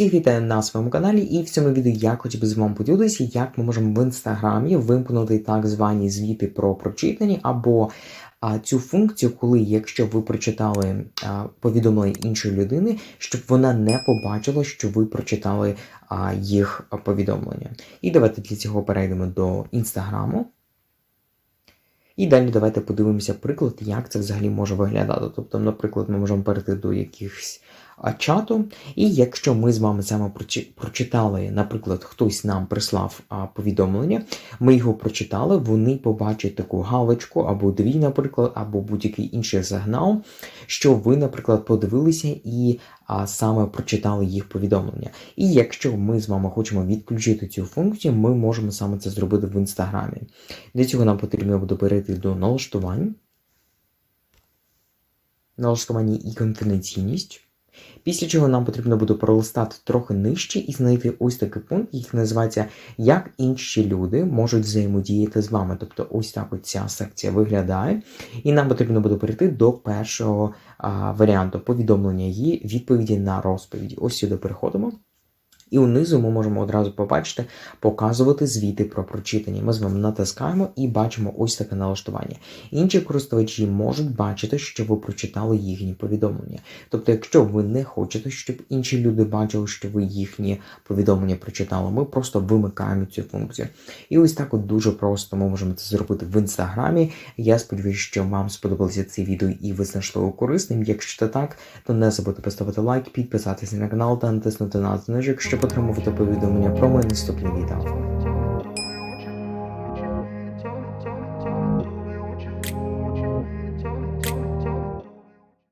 Всіх вітаю на своєму каналі, і в цьому відео я хотів би з вами поділитися, як ми можемо в інстаграмі вимкнути так звані звіти про прочитані або а, цю функцію, коли якщо ви прочитали а, повідомлення іншої людини, щоб вона не побачила, що ви прочитали а, їх повідомлення. І давайте для цього перейдемо до інстаграму. І далі давайте подивимося приклад, як це взагалі може виглядати. Тобто, наприклад, ми можемо перейти до якихось чату, і якщо ми з вами саме прочитали, наприклад, хтось нам прислав повідомлення, ми його прочитали, вони побачать таку галочку або дві, наприклад, або будь-який інший сигнал, що ви, наприклад, подивилися і а, саме прочитали їх повідомлення. І якщо ми з вами хочемо відключити цю функцію, ми можемо саме це зробити в інстаграмі. Для цього нам потрібно буде перейти до налаштувань, налаштування і конфіденційність. Після чого нам потрібно буде пролистати трохи нижче і знайти ось такий пункт, який називається Як інші люди можуть взаємодіяти з вами. Тобто ось так ця секція виглядає. І нам потрібно буде перейти до першого а, варіанту повідомлення її відповіді на розповіді. Ось сюди переходимо. І унизу ми можемо одразу побачити, показувати звіти про прочитання. Ми з вами натискаємо і бачимо ось таке налаштування. Інші користувачі можуть бачити, що ви прочитали їхні повідомлення. Тобто, якщо ви не хочете, щоб інші люди бачили, що ви їхні повідомлення прочитали, ми просто вимикаємо цю функцію. І ось так от дуже просто ми можемо це зробити в інстаграмі. Я сподіваюся, що вам сподобалося це відео і ви знайшли його корисним. Якщо так, то не забудьте поставити лайк, підписатися на канал та натиснути на дзвіночок, щоб отримувати повідомлення про мої наступні відео.